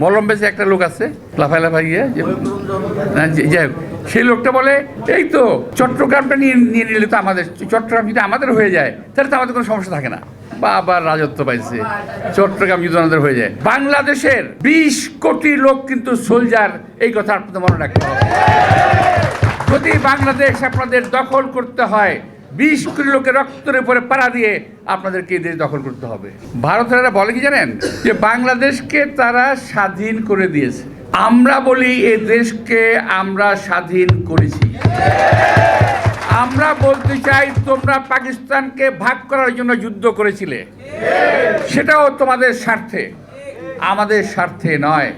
মলম বেশি একটা লোক আছে লাফাই লাফাই গিয়ে যে- যাই হোক, সেই লোকটা বলে এই তো চট্টগ্রামটা নিয়ে নিয়ে নিলে তো আমাদের চট্টগ্রাম যদি আমাদের হয়ে যায় তাহলে তো আমাদের কোনো সমস্যা থাকে না। বা আবার রাজত্ব পাইছে। চট্টগ্রাম যদি আমাদের হয়ে যায়। বাংলাদেশের বিশ কোটি লোক কিন্তু সোলজার এই কথা আপনাদের মনে রাখতে হবে। যদি বাংলাদেশ আপনাদের দখল করতে হয় বিশ কোটি লোকের রক্তের উপরে পাড়া দিয়ে আপনাদেরকে এই দেশ দখল করতে হবে। ভারতেরা বলে কি জানেন? যে বাংলাদেশকে তারা স্বাধীন করে দিয়েছে। আমরা বলি এ দেশকে আমরা স্বাধীন করেছি। আমরা বলতে চাই, তোমরা পাকিস্তানকে ভাগ করার জন্য যুদ্ধ করেছিলে। সেটাও তোমাদের স্বার্থে। আমাদের স্বার্থে নয়।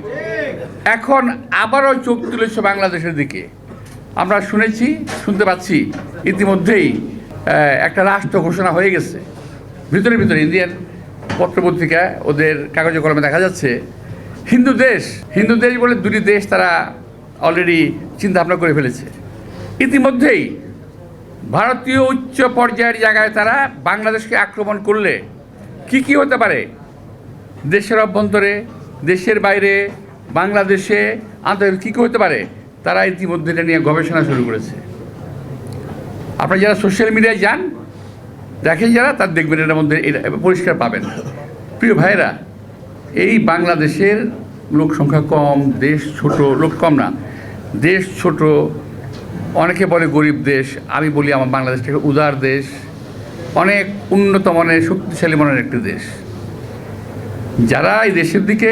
এখন আবারও চোখ তুলেছে বাংলাদেশের দিকে। আমরা শুনেছি, শুনতে পাচ্ছি, ইতিমধ্যেই একটা রাষ্ট্র ঘোষণা হয়ে গেছে। ভিতরে ভিতরে ইন্ডিয়ান পত্রপত্রিকা ওদের কাগজে কলমে দেখা যাচ্ছে। হিন্দু দেশ হিন্দু দেশ বলে দুটি দেশ তারা অলরেডি চিন্তা ভাবনা করে ফেলেছে। ইতিমধ্যেই ভারতীয় উচ্চ পর্যায়ের জায়গায় তারা বাংলাদেশকে আক্রমণ করলে কি কি হতে পারে? দেশের অভ্যন্তরে, দেশের বাইরে, বাংলাদেশে, আন্তর্জাতিক কী কী হতে পারে? তারা ইতিমধ্যে এটা নিয়ে গবেষণা শুরু করেছে। আপনারা যারা সোশ্যাল মিডিয়ায় যান, দেখেন যারা, তার দেখবেন এটার মধ্যে পরিষ্কার পাবেন। প্রিয় ভাইরা এই বাংলাদেশের লোক সংখ্যা কম, দেশ ছোট, লোক কম না। দেশ ছোট, অনেকে বলে গরিব দেশ, আমি বলি আমার বাংলাদেশটাকে উদার দেশ, অনেক উন্নত মানের, শক্তিশালী মনের একটি দেশ। যারা এই দেশের দিকে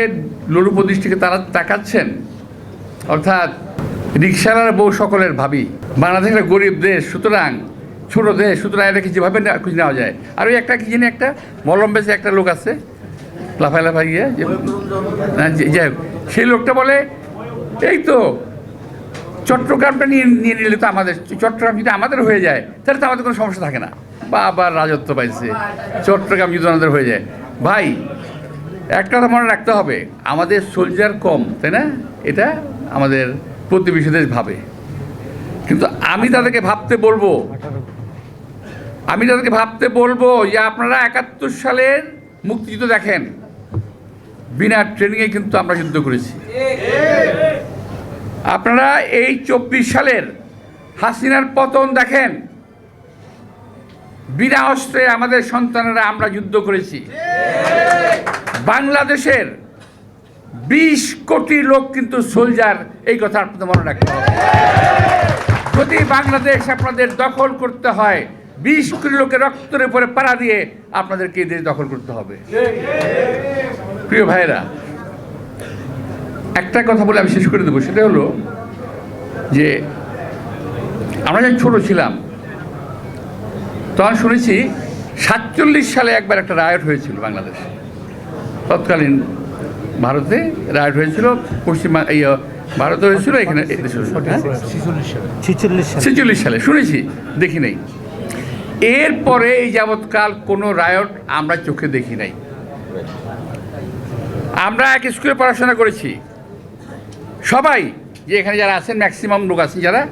লোলুপ দৃষ্টিকে তারা তাকাচ্ছেন, অর্থাৎ রিক্সালার বউ সকলের ভাবি বাংলাদেশ একটা গরিব দেশ সুতরাং ছোট দেশ সুতরাং এটাকে যেভাবে খুঁজে নেওয়া যায়? আর ওই একটা কি জানি একটা মলম বেশি একটা লোক আছে লাফাই লাফাই গিয়ে যে- যাই হোক, সেই লোকটা বলে এই তো চট্টগ্রামটা নিয়ে নিয়ে নিলে তো আমাদের চট্টগ্রাম যদি আমাদের হয়ে যায় তাহলে তো আমাদের কোনো সমস্যা থাকে না। বা আবার রাজত্ব পাইছে চট্টগ্রাম যদি আমাদের হয়ে যায়। ভাই একটা কথা মনে রাখতে হবে আমাদের সোলজার কম তাই না? এটা আমাদের প্রতিবেশী দেশ ভাবে। আমি তাদেরকে ভাবতে বলব। আমি তাদেরকে ভাবতে বলব যে আপনারা একাত্তর সালের মুক্তিযুদ্ধ দেখেন। বিনা ট্রেনিংয়ে কিন্তু আমরা যুদ্ধ করেছি। আপনারা এই চব্বিশ সালের হাসিনার পতন দেখেন। বিনা অস্ত্রে আমাদের সন্তানেরা আমরা যুদ্ধ করেছি। বাংলাদেশের বিশ কোটি লোক কিন্তু সোলজার, এই কথা আপনাদের মনে রাখতে হবে। যদি বাংলাদেশ আপনাদের দখল করতে হয়। বিশ কোটি লোকের রক্তের উপরে পাড়া দিয়ে আপনাদেরকে এই দেশ দখল করতে হবে। প্রিয় ভাইরা একটা কথা বলে আমি শেষ করে দেবো। সেটা হলো যে আমরা যখন ছোটো ছিলাম তখন শুনেছি সাতচল্লিশ সালে একবার একটা রায়ট হয়েছিল বাংলাদেশে। তৎকালীন ভারতে রায়ট হয়েছিল পশ্চিমা আহ, ভারতে হয়েছিল এখানে ছেচল্লিশ সালে। শুনেছি দেখি নাই। এরপরে এই যাবৎকাল কোনো রায়ট আমরা চোখে দেখি নাই। আমরা এক স্কুলে পড়াশোনা করেছি। সবাই যে এখানে যারা আছেন ম্যাক্সিমাম লোক আছেন যারা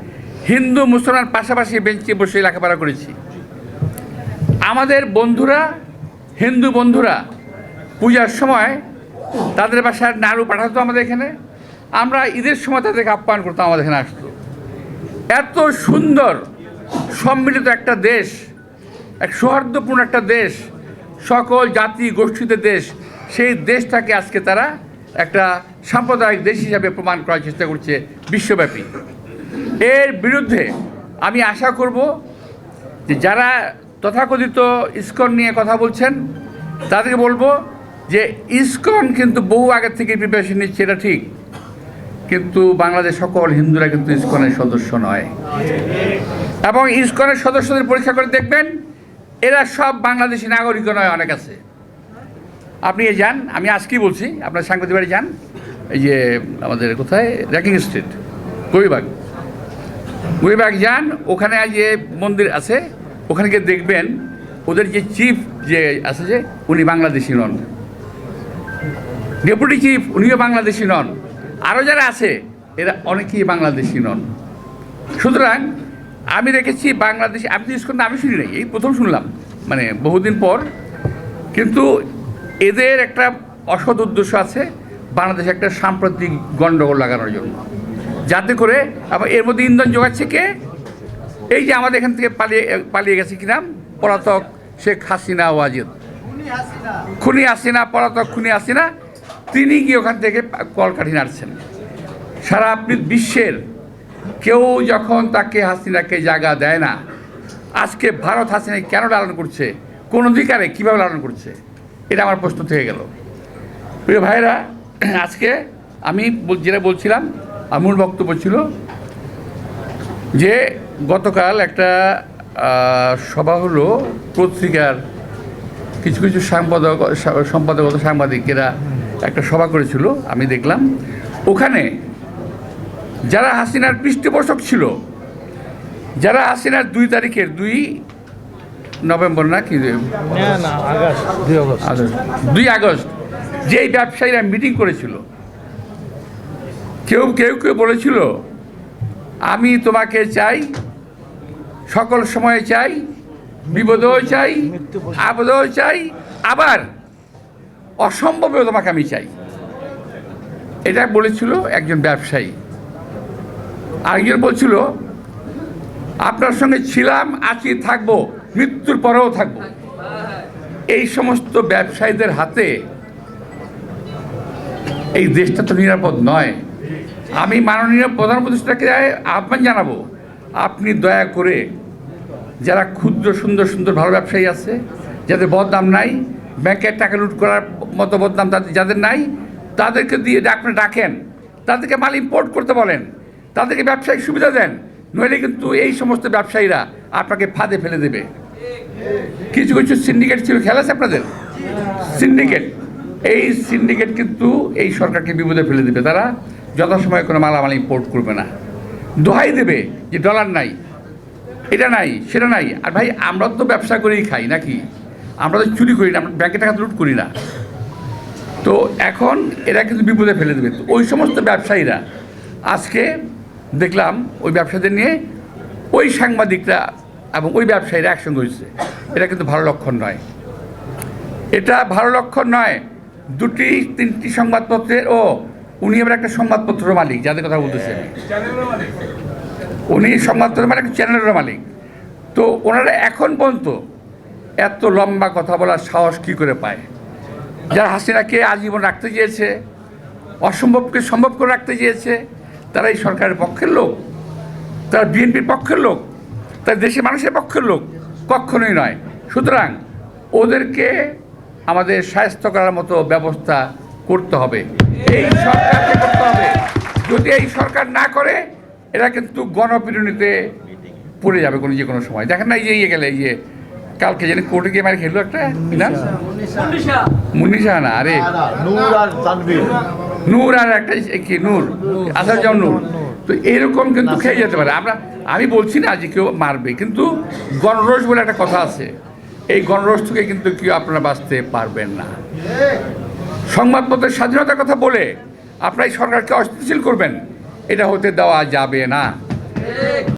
হিন্দু মুসলমান পাশাপাশি বেঞ্চে বসে লেখাপড়া করেছি। আমাদের বন্ধুরা হিন্দু বন্ধুরা পূজার সময় তাদের বাসার নাড়ু পাঠাতো আমাদের এখানে। আমরা ঈদের সময় তাদেরকে আপ্যায়ন করতাম, আমাদের এখানে আসতো। এত সুন্দর, সম্মিলিত একটা দেশ, এক সৌহার্দ্যপূর্ণ একটা দেশ, সকল জাতি গোষ্ঠীতে দেশ, সেই দেশটাকে আজকে তারা একটা সাম্প্রদায়িক দেশ হিসাবে প্রমাণ করার চেষ্টা করছে বিশ্বব্যাপী। এর বিরুদ্ধে আমি আশা করব যে যারা তথাকথিত ইস্কন নিয়ে কথা বলছেন, তাদেরকে বলব যে ইস্কন কিন্তু বহু আগের থেকে প্রিপারেশন নিচ্ছে, এটা ঠিক। কিন্তু বাংলাদেশ সকল হিন্দুরা কিন্তু ইস্কনের সদস্য নয়। এবং ইস্কনের সদস্যদের পরীক্ষা করে দেখবেন, এরা সব বাংলাদেশি নাগরিক নয়, অনেক আছে। আপনি যান, আমি আজকেই বলছি? আপনার সাংবাদিক বাড়ি যান। এই যে আমাদের কোথায়? র্যাকিং স্ট্রিট গরিবাগ গরিবাগ যান, ওখানে যে মন্দির আছে, ওখানে গিয়ে দেখবেন, ওদের যে চিফ যে আছে যে, উনি বাংলাদেশি নন। ডেপুটি চিফ উনিও বাংলাদেশি নন। আরও যারা আছে, এরা অনেকেই বাংলাদেশি নন। সুতরাং আমি দেখেছি বাংলাদেশি, আমি তো ইস্কন আমি শুনি নাই, এই প্রথম শুনলাম মানে বহুদিন পর। কিন্তু এদের একটা অসৎ উদ্দেশ্য আছে, বাংলাদেশে একটা সাম্প্রতিক গণ্ডগোল লাগানোর জন্য। যাতে করে আবার এর মধ্যে ইন্ধন যোগাচ্ছে কে? এই যে আমাদের এখান থেকে পালিয়ে পালিয়ে গেছে কিনা পলাতক শেখ হাসিনা ওয়াজিদ। খুনি হাসিনা, পলাতক খুনি হাসিনা তিনি গিয়ে ওখান থেকে কলকাঠি নাড়ছেন। সারা আপনি বিশ্বের কেউ যখন তাকে হাসিনাকে জায়গা দেয় না, আজকে ভারত হাসিনাকে কেন লালন করছে, কোন অধিকারে কীভাবে লালন করছে, এটা আমার প্রশ্ন থেকে গেল। প্রিয় ভাইরা আজকে আমি যেটা বলছিলাম মূল বক্তব্য ছিল যে গতকাল একটা সভা হলো, পত্রিকার কিছু কিছু সাংবাদক সম্পাদকগত সাংবাদিকেরা একটা সভা করেছিল আমি দেখলাম। ওখানে যারা হাসিনার পৃষ্ঠপোষক ছিল যারা হাসিনার দুই তারিখের দুই নভেম্বর না কি? দুই আগস্ট। যেই ব্যবসায়ীরা মিটিং করেছিল কেউ কেউ কেউ বলেছিল আমি তোমাকে চাই সকল সময়ে চাই বিপদেও চাই আপদেও চাই আবার অসম্ভবেও তোমাকে আমি চাই। এটা বলেছিল একজন ব্যবসায়ী। আরেকজন বলছিল, আপনার সঙ্গে ছিলাম, আছি, থাকব, মৃত্যুর পরেও থাকব। এই সমস্ত ব্যবসায়ীদের হাতে এই দেশটা তো নিরাপদ নয়। আমি মাননীয় প্রধান উপদেষ্টাকে আহ্বান জানাব, আপনি দয়া করে যারা ক্ষুদ্র, সুন্দর সুন্দর, ভালো ব্যবসায়ী আছে, যাদের বদনাম নাই, ব্যাংকের টাকা লুট করার মতো বদনাম তাদের যাদের নাই, তাদেরকে দিয়ে আপনি ডাকেন। তাদেরকে মাল ইম্পোর্ট করতে বলেন। তাদেরকে ব্যবসায়িক সুবিধা দেন। নইলে কিন্তু এই সমস্ত ব্যবসায়ীরা আপনাকে ফাঁদে ফেলে দেবে। কিছু কিছু সিন্ডিকেট ছিল খেলা আছে আপনাদের? সিন্ডিকেট এই সিন্ডিকেট কিন্তু এই সরকারকে বিপদে ফেলে দেবে। তারা যথাসময়ে কোনো মালামাল ইম্পোর্ট করবে না। দোহাই দেবে যে ডলার নাই। এটা নাই, সেটা নাই। আর ভাই, আমরা তো ব্যবসা করেই খাই নাকি? আমরা তো চুরি করি না, আমরা ব্যাংকে টাকা লুট করি না। তো এখন এরা কিন্তু বিপদে ফেলে দেবে। ওই সমস্ত ব্যবসায়ীরা আজকে দেখলাম ওই ব্যবসাদের নিয়ে ওই সাংবাদিকরা এবং ওই ব্যবসায়ীরা একসঙ্গে হয়েছে। এটা কিন্তু ভালো লক্ষণ নয়। এটা ভালো লক্ষণ নয় দুটি তিনটি সংবাদপত্রের ও উনি আবার একটা সংবাদপত্র মালিক যাদের কথা বলতেছি আমি। উনি সংবাদপত্রের মানে একটা চ্যানেলের মালিক। তো ওনারা এখন পর্যন্ত এত লম্বা কথা বলার সাহস কী করে পায়? যারা হাসিনাকে আজীবন রাখতে চেয়েছে, অসম্ভবকে সম্ভব করে রাখতে চেয়েছে, তারা এই সরকারের পক্ষের লোক, তারা বিএনপির পক্ষের লোক, তারা দেশের মানুষের পক্ষের লোক, কখনোই নয়। সুতরাং ওদেরকে আমাদের স্বাস্থ্য করার মতো ব্যবস্থা করতে হবে। এই সরকারকে করতে হবে। যদি এই সরকার না করে, এরা কিন্তু গণপিটুনিতে পড়ে যাবে কোনো যে কোনো সময়। দেখেন না, এই যে ইয়ে গেলে, এই যে কালকে জানি কোর্টে গিয়ে মারি খেললো একটা কি মুন্নিশা না আরে। নূর আর নূর আর একটা কি নূর? আসার যাও নূর। তো এরকম কিন্তু খেয়ে যেতে পারে। আমরা আমি বলছি না যে কেউ মারবে কিন্তু গণরোষ বলে একটা কথা আছে। এই গণরোষ থেকে কিন্তু কেউ আপনারা বাঁচতে পারবেন না। সংবাদপত্রের স্বাধীনতার কথা বলে আপনারা এই সরকারকে অস্থিতিশীল করবেন এটা হতে দেওয়া যাবে না।